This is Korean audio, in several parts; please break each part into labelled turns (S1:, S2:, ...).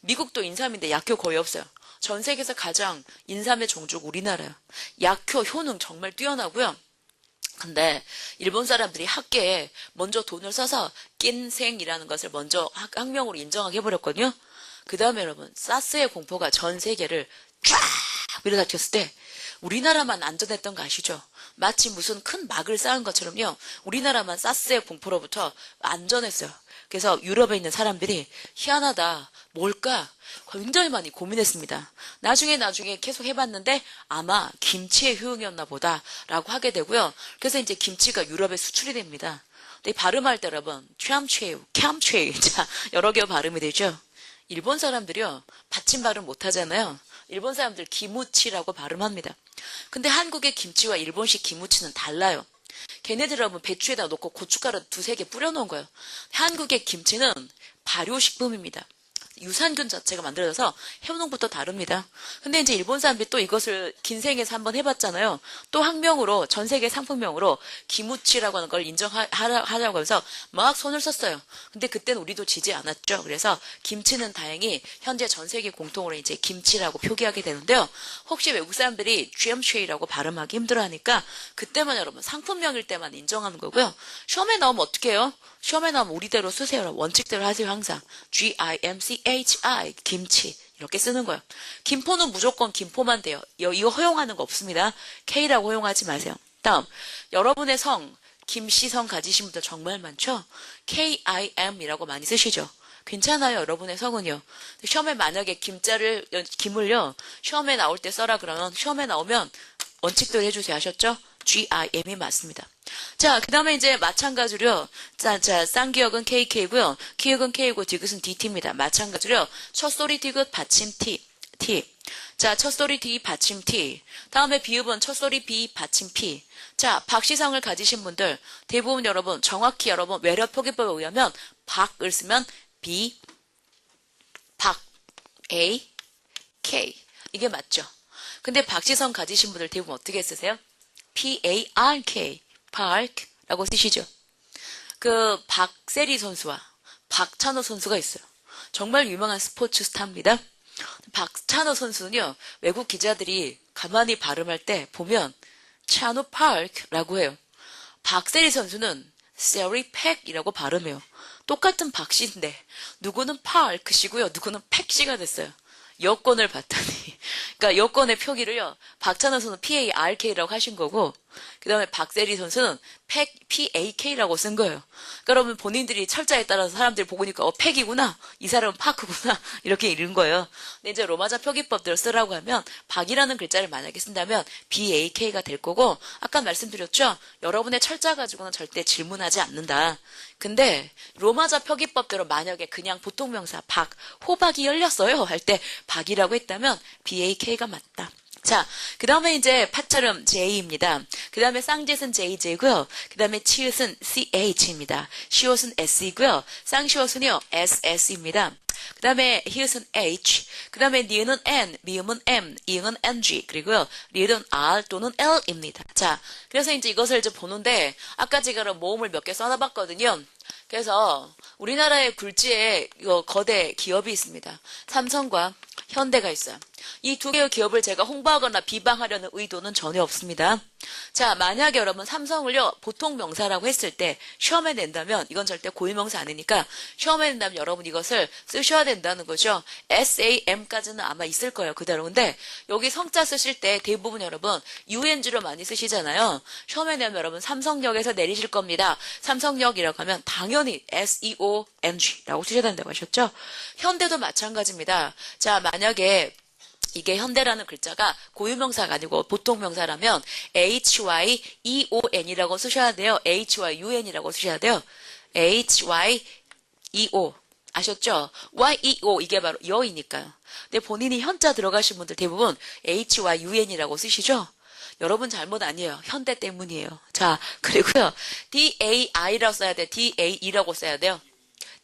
S1: 미국도 인삼인데 약효 거의 없어요. 전 세계에서 가장 인삼의 종족 우리나라요. 약효 효능 정말 뛰어나고요. 근데 일본 사람들이 학계에 먼저 돈을 써서 낀생이라는 것을 먼저 학, 학명으로 인정하게 해버렸거든요. 그 다음에 여러분 사스의 공포가 전 세계를 쫙 밀어닥쳤을 때 우리나라만 안전했던 거 아시죠? 마치 무슨 큰 막을 쌓은 것처럼요. 우리나라만 사스의 공포로부터 안전했어요. 그래서 유럽에 있는 사람들이 희한하다. 뭘까? 굉장히 많이 고민했습니다. 나중에 나중에 계속 해봤는데 아마 김치의 효용이었나 보다라고 하게 되고요. 그래서 이제 김치가 유럽에 수출이 됩니다. 근데 발음할 때 여러분, 캬암쉐, 캬암쉐, 자 여러 개 발음이 되죠. 일본 사람들이요 받침 발음 못 하잖아요. 일본 사람들 기무치라고 발음합니다. 근데 한국의 김치와 일본식 기무치는 달라요. 걔네들 여러분 배추에다 놓고 고춧가루 두세 개 뿌려놓은 거예요. 한국의 김치는 발효식품입니다. 유산균 자체가 만들어져서 해운농부터 다릅니다. 근데 이제 일본 사람들이 또 이것을 긴 생에서 한번 해봤잖아요. 또 학명으로 전 세계 상품명으로 기무치라고 하는 걸 인정하려고 해서 막 손을 썼어요. 근데 그때는 우리도 지지 않았죠. 그래서 김치는 다행히 현재 전 세계 공통으로 이제 김치라고 표기하게 되는데요. 혹시 외국 사람들이 GMC라고 발음하기 힘들어하니까 그때만 여러분 상품명일 때만 인정하는 거고요. 시험에 나오면 어떻게 해요? 시험에 나오면 우리대로 쓰세요. 원칙대로 하세요 항상. G-I-M-C HI 김치 이렇게 쓰는 거예요. 김포는 무조건 김포만 돼요. 이거 허용하는 거 없습니다. K라고 허용하지 마세요. 다음 여러분의 성 김씨성 가지신 분들 정말 많죠? KIM이라고 많이 쓰시죠? 괜찮아요, 여러분의 성은요. 시험에 만약에 김자를, 김을요, 시험에 나올 때 써라 그러면, 시험에 나오면 원칙대로 해주세요. 아셨죠? GIM이 맞습니다. 자, 그 다음에 이제 마찬가지로, 자, 자, 쌍기역은 KK고요. 기역은 K고 디귿은 DT입니다. 마찬가지로, 첫 소리 디귿 받침 T, T. 자, 첫 소리 D 받침 T. 다음에 비읍은 첫 소리 B 받침 P. 자, 박시성을 가지신 분들, 대부분 여러분, 정확히 여러분, 외려 표기법에 의하면, 박을 쓰면 B, 박, A, K. 이게 맞죠? 근데 박시성 가지신 분들 대부분 어떻게 쓰세요? P-A-R-K, park라고 쓰시죠. 그 박세리 선수와 박찬호 선수가 있어요. 정말 유명한 스포츠 스타입니다. 박찬호 선수는요, 외국 기자들이 가만히 발음할 때 보면 차노 파크라고 해요. 박세리 선수는 세리 팩이라고 발음해요. 똑같은 박씨인데 누구는 파크시고요, 누구는 팩씨가 됐어요. 여권을 봤더니 그러니까 여권의 표기를요. 박찬호 선수는 PARK라고 하신 거고 그 다음에 박세리 선수는 PAK라고 쓴 거예요. 그러면 본인들이 철자에 따라서 사람들이 보니까 어 팩이구나 이 사람은 파크구나 이렇게 읽은 거예요. 근데 이제 로마자 표기법대로 쓰라고 하면 박이라는 글자를 만약에 쓴다면 BAK가 될 거고 아까 말씀드렸죠. 여러분의 철자 가지고는 절대 질문하지 않는다. 근데 로마자 표기법대로 만약에 그냥 보통 명사 박 호박이 열렸어요 할 때 박이라고 했다면 BAK가 맞다. 자, 그 다음에 이제 파처럼 J입니다. 그 다음에 쌍짓은 JJ고요. 그 다음에 치읓은 CH입니다. 시옷은 S이고요. 쌍시옷은요 SS입니다. 그 다음에 히읗은 H, 그 다음에 니은은 N, 미음은 M, 이응은 NG, 그리고요, 리을은 R 또는 L입니다. 자, 그래서 이제 이것을 이제 보는데, 아까 제가 모음을 몇 개 써놔봤거든요. 그래서 우리나라의 굴지에 거대 기업이 있습니다. 삼성과 현대가 있어요. 이 두 개의 기업을 제가 홍보하거나 비방하려는 의도는 전혀 없습니다. 자, 만약에 여러분 삼성을요, 보통 명사라고 했을 때 시험에 낸다면, 이건 절대 고유명사 아니니까 시험에 낸다면 여러분 이것을 쓰셔야 된다는 거죠. SAM까지는 아마 있을 거예요. 그대로. 근데 여기 성자 쓰실 때 대부분 여러분 UNG로 많이 쓰시잖아요. 시험에 내면 여러분 삼성역에서 내리실 겁니다. 삼성역이라고 하면 당연히 SEONG라고 쓰셔야 된다고 하셨죠? 현대도 마찬가지입니다. 자, 만약에 이게 현대라는 글자가 고유명사가 아니고 보통 명사라면 HYEON이라고 쓰셔야 돼요. HYUN이라고 쓰셔야 돼요. HYEO 아셨죠? YEO 이게 바로 여이니까요. 근데 본인이 현자 들어가신 분들 대부분 HYUN이라고 쓰시죠? 여러분 잘못 아니에요. 현대 때문이에요. 자, 그리고요. DAI라고 써야 돼. DAE라고 써야 돼요.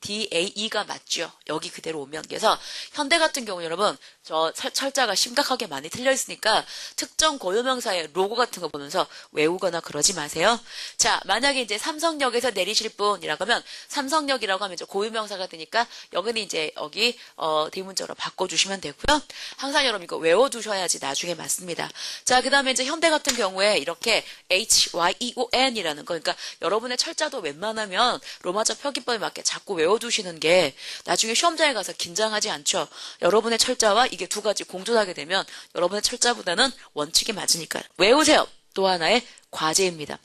S1: D, A, E가 맞죠. 여기 그대로 오면. 그래서 현대 같은 경우 여러분, 저 철- 철자가 심각하게 많이 틀려 있으니까 특정 고유명사의 로고 같은 거 보면서 외우거나 그러지 마세요. 자, 만약에 이제 삼성역에서 내리실 분이라고 하면 삼성역이라고 하면 이제 고유명사가 되니까 여기는 이제 여기 어, 대문자로 바꿔 주시면 되고요. 항상 여러분 이거 외워 두셔야지 나중에 맞습니다. 자, 그 다음에 이제 현대 같은 경우에 이렇게 H, Y, E, O, N이라는 거, 그러니까 여러분의 철자도 웬만하면 로마자 표기법에 맞게 자꾸 외워 두시는 게 나중에 시험장에 가서 긴장하지 않죠. 여러분의 철자와 이게 두 가지 공존하게 되면 여러분의 철자보다는 원칙이 맞으니까 외우세요. 또 하나의 과제입니다.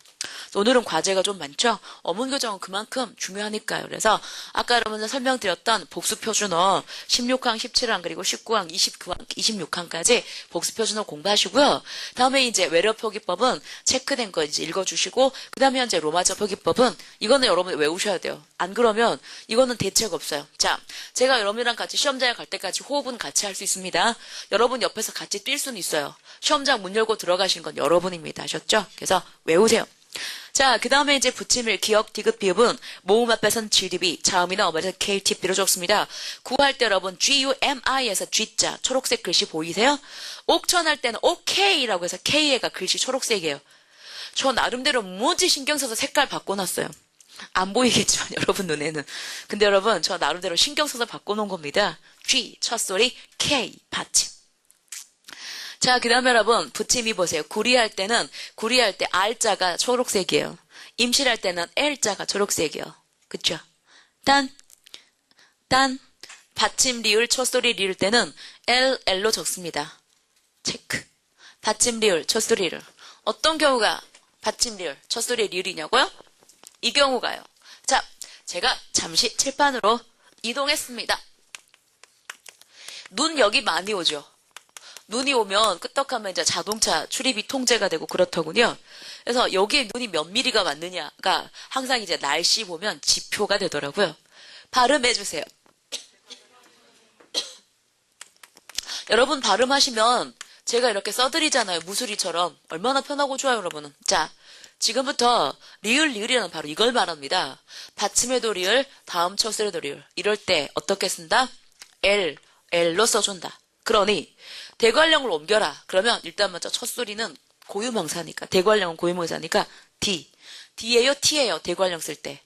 S1: 오늘은 과제가 좀 많죠? 어문 교정은 그만큼 중요하니까요. 그래서 아까 여러분들 설명드렸던 복수 표준어 16항, 17항, 그리고 19항, 29항, 26항까지 복수 표준어 공부하시고요. 다음에 이제 외려 표기법은 체크된 거 이제 읽어주시고, 그 다음에 현재 로마자 표기법은 이거는 여러분 외우셔야 돼요. 안 그러면 이거는 대책 없어요. 자, 제가 여러분이랑 같이 시험장에 갈 때까지 호흡은 같이 할 수 있습니다. 여러분 옆에서 같이 뛸 수는 있어요. 시험장 문 열고 들어가신 건 여러분입니다. 아셨죠? 그래서 외우세요. 자, 그 다음에 이제 붙임일 기억, 디귿, 비읍은 모음 앞에선 GDB, 자음이나 어머에서 KTB로 적습니다. 구할 때 여러분 GUMI에서 G자, 초록색 글씨 보이세요? 옥천할 때는 OK라고 해서 K가 글씨 초록색이에요. 저 나름대로 무지 신경 써서 색깔 바꿔놨어요. 안 보이겠지만 여러분 눈에는. 근데 여러분 저 나름대로 신경 써서 바꿔놓은 겁니다. G, 첫 소리, K, 받침. 자, 그 다음에 여러분, 붙임이 보세요. 구리할 때는, 구리할 때 R자가 초록색이에요. 임실할 때는 L자가 초록색이에요. 그쵸? 단, 단, 받침 리을, 첫소리 리을 때는 L, L로 적습니다. 체크. 받침 리을, 첫소리 리을. 어떤 경우가 받침 리을, 첫소리 리을이냐고요? 이 경우가요. 자, 제가 잠시 칠판으로 이동했습니다. 눈 여기 많이 오죠? 눈이 오면 끄떡하면 이제 자동차 출입이 통제가 되고 그렇더군요. 그래서 여기에 눈이 몇 미리가 맞느냐가 항상 이제 날씨 보면 지표가 되더라고요. 발음해 주세요. 여러분 발음하시면 제가 이렇게 써드리잖아요. 무수리처럼. 얼마나 편하고 좋아요, 여러분은. 자, 지금부터 리을, 리을이라는 바로 이걸 말합니다. 받침에도 리을, 다음 첫소리도 리을. 이럴 때 어떻게 쓴다? L, L로 써준다. 그러니 대관령을 옮겨라. 그러면 일단 먼저 첫 소리는 고유명사니까 대관령은 고유명사니까 D. D예요, T예요. 대관령 쓸 때.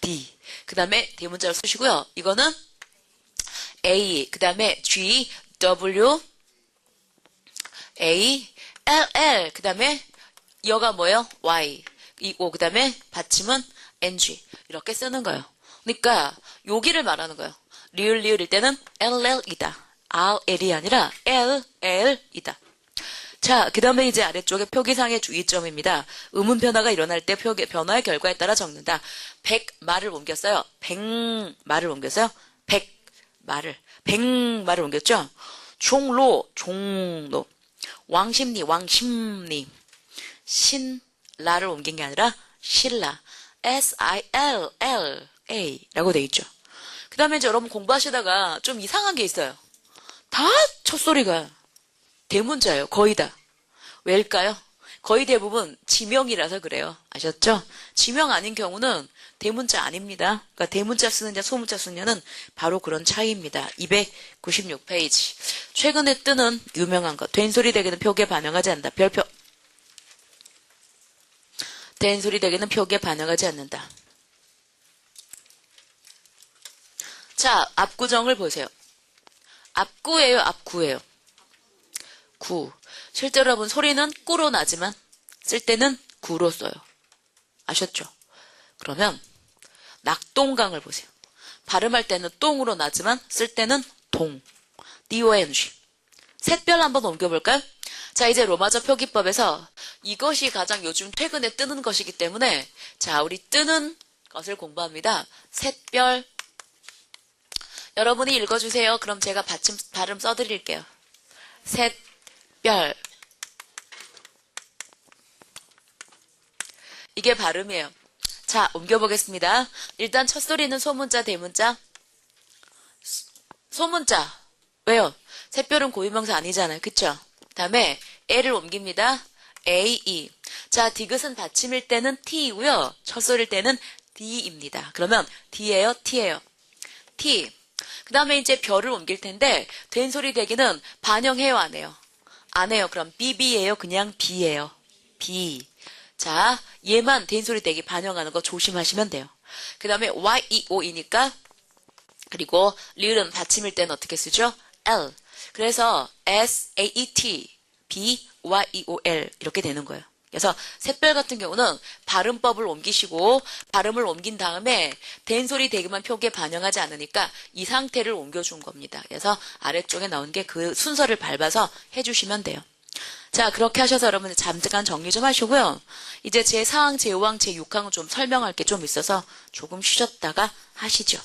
S1: D. 그 다음에 대문자를 쓰시고요. 이거는 A. 그 다음에 G, W, A, L, L. 그 다음에 여가 뭐예요? Y. 이고 그 다음에 받침은 NG. 이렇게 쓰는 거예요. 그러니까 여기를 말하는 거예요. 리을 리을일 때는 LL이다. RL이 아니라 LL이다. 자, 그 다음에 이제 아래쪽에 표기상의 주의점입니다. 음운 변화가 일어날 때 표기, 변화의 결과에 따라 적는다. 100 말을 옮겼어요. 100 말을 옮겼어요. 100 말을. 100 말을 옮겼죠? 종로, 종로. 왕심리, 왕심리. 신라를 옮긴 게 아니라 신라. S-I-L-L-A 라고 돼 있죠. 그 다음에 이제 여러분 공부하시다가 좀 이상한 게 있어요. 다 첫소리가 대문자예요. 거의 다. 왜일까요? 거의 대부분 지명이라서 그래요. 아셨죠? 지명 아닌 경우는 대문자 아닙니다. 그러니까 대문자 쓰느냐 소문자 쓰느냐는 바로 그런 차이입니다. 296페이지. 최근에 뜨는 유명한 것. 된소리 대개는 표기에 반영하지 않는다. 별표. 된소리 대개는 표기에 반영하지 않는다. 자, 압구정을 보세요. 압구예요, 압구예요. 구. 실제로 여러분 소리는 꾸로 나지만 쓸 때는 구로 써요. 아셨죠? 그러면 낙동강을 보세요. 발음할 때는 똥으로 나지만 쓸 때는 동. D-O-N-G. 셋별 한번 옮겨볼까요? 자, 이제 로마자 표기법에서 이것이 가장 요즘 최근에 뜨는 것이기 때문에 자, 우리 뜨는 것을 공부합니다. 셋별. 여러분이 읽어주세요. 그럼 제가 받침, 발음 써드릴게요. 셋 별. 이게 발음이에요. 자, 옮겨보겠습니다. 일단 첫 소리는 소문자, 대문자. 소문자. 왜요? 샛별은 고유명사 아니잖아요. 그쵸? 다음에 L을 옮깁니다. A, E. 자, 디귿은 받침일 때는 T이고요. 첫 소리일 때는 D입니다. 그러면 D예요, T예요. T. 그 다음에 이제 별을 옮길 텐데, 된소리 대기는 반영해요, 안 해요? 안 해요. 그럼 BB예요? 그냥 B예요. B. 자, 얘만 된소리 대기 반영하는 거 조심하시면 돼요. 그 다음에 YEO이니까, 그리고 리을은 받침일 때는 어떻게 쓰죠? L. 그래서 S-A-E-T, B-Y-E-O-L 이렇게 되는 거예요. 그래서 샛별 같은 경우는 발음법을 옮기시고 발음을 옮긴 다음에 된 소리 대기만 표기에 반영하지 않으니까 이 상태를 옮겨준 겁니다. 그래서 아래쪽에 나온 게 그 순서를 밟아서 해주시면 돼요. 자, 그렇게 하셔서 여러분들 잠깐 정리 좀 하시고요. 이제 제4항, 제5항, 제6항은 좀 설명할 게 좀 있어서 조금 쉬셨다가 하시죠.